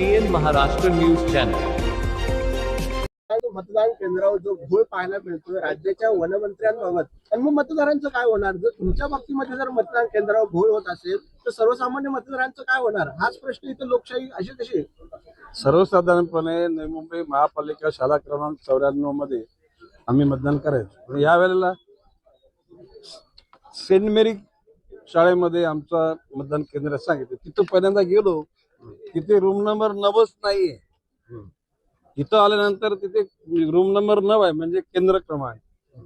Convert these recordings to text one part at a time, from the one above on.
N Maharashtra news channel मतदान केंद्रावर जो घोळ पाहायला मिळतोय राज्याच्या वनमंत्र्यांबाबत आणि मग मतदारांचं काय होणार? जर तुमच्या बाबतीमध्ये जर मतदान केंद्रावर घोळ होत असेल तर सर्वसामान्य मतदारांचं काय होणार? हाच प्रश्न इथं लोकशाही अशी कशी सर्वसाधारणपणे नवी मुंबई महापालिका शाळा क्रमांक चौऱ्याण्णवमध्ये आम्ही मतदान करायचो. पण यावेळेला सेंट मेरी शाळेमध्ये आमचा मतदान केंद्र सांगितलं. तिथं पहिल्यांदा गेलो तिथे रूम नंबर नवच नाहीये. इथं आल्यानंतर तिथे रूम नंबर नऊ आहे म्हणजे केंद्र क्रमांक.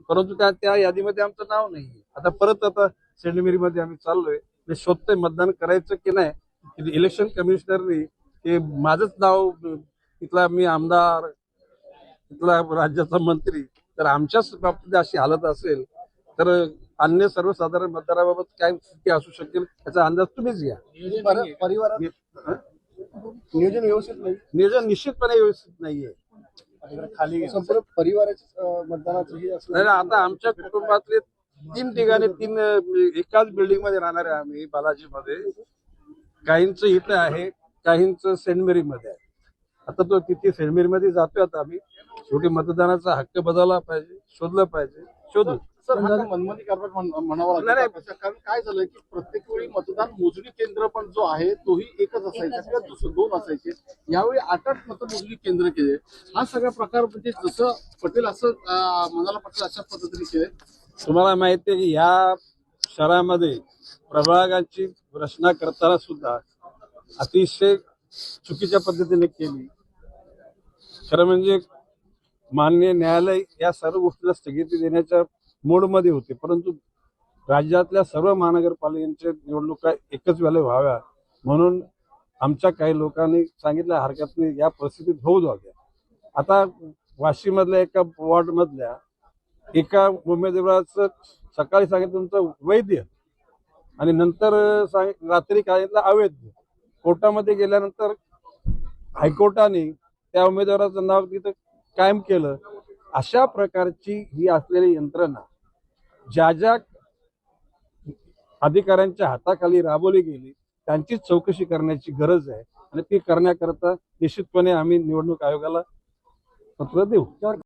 परंतु त्या त्या यादीमध्ये आमचं नाव नाही आता परत आता मध्ये आम्ही चाललोय. ते शोधतोय मतदान करायचं की नाही. इलेक्शन कमिशनरनी ते माझंच नाव तिथला मी आमदार तिथला राज्याचा मंत्री तर आमच्याच बाबतीत अशी हालत असेल तर अन्य सर्वसाधारण मतदाराबाबत काय स्थिती असू शकेल याचा अंदाज तुम्हीच घ्या. परिवारात हं? नियोजन व्यवस्थित नाही. नियोजन निश्चितपणे व्यवस्थित नाहीये. खाली संपूर्ण परिवाराच्या मतदानाचं हे असलं नाही, आता आमच्या कुटुंबातले तीन ठिकाणी तीन एकाच बिल्डिंगमध्ये राहणार आहे आम्ही बालाजी मध्ये काहींचं इथं आहे काहींचं सेंट मेरी मध्ये आहे. आता तो तिथे सेंट मेरी मध्ये जातोय आता आम्ही. शेवटी मतदानाचा हक्क बदलला पाहिजे शोधलं पाहिजे शोधू. सर मनमानी कारभार म्हण- म्हणावा. लागेल कारण काय झालंय की प्रत्येक वेळी मतदान मोजणी केंद्र पण जो आहे तोही एकच असायचा. किंवा दुसरं दोन असायचे. यावेळी आठ आठ मतमोजणी केंद्र केले. हा सगळा प्रकार म्हणजे जसं पटेल असं मनाला पटेल अशा पद्धतीने केले. तुम्हाला माहिती आहे की या शहरामध्ये प्रभागाची रचना करताना सुद्धा अतिशय चुकीच्या पद्धतीने केली. खरं म्हणजे मान्य न्यायालय या सर्व गोष्टीला स्थगिती देण्याच्या मोडमध्ये होते. परंतु राज्यातल्या सर्व महानगरपालिकांच्या निवडणुका एकच वेळेला व्हाव्या म्हणून आमच्या काही लोकांनी सांगितलं हरकत नाही या परिस्थितीत होऊ द्याव्या. आता वाशीमधल्या एका वॉर्डमधल्या एका उमेदवाराचं सकाळी सांगितलं तुमचं वैद्य आणि नंतर सांग रात्री सांगितलं अवैध. कोर्टामध्ये गेल्यानंतर हायकोर्टाने त्या उमेदवाराचं नाव तिथं कायम केलं. अशा प्रकारची ही असलेली यंत्रणा ज्या ज्या अधिकाऱ्यांच्या हाताखाली राबवली गेली त्यांचीच चौकशी करण्याची गरज आहे. आणि ती करण्याकरता निश्चितपणे आम्ही निवडणूक आयोगाला पत्र देऊ.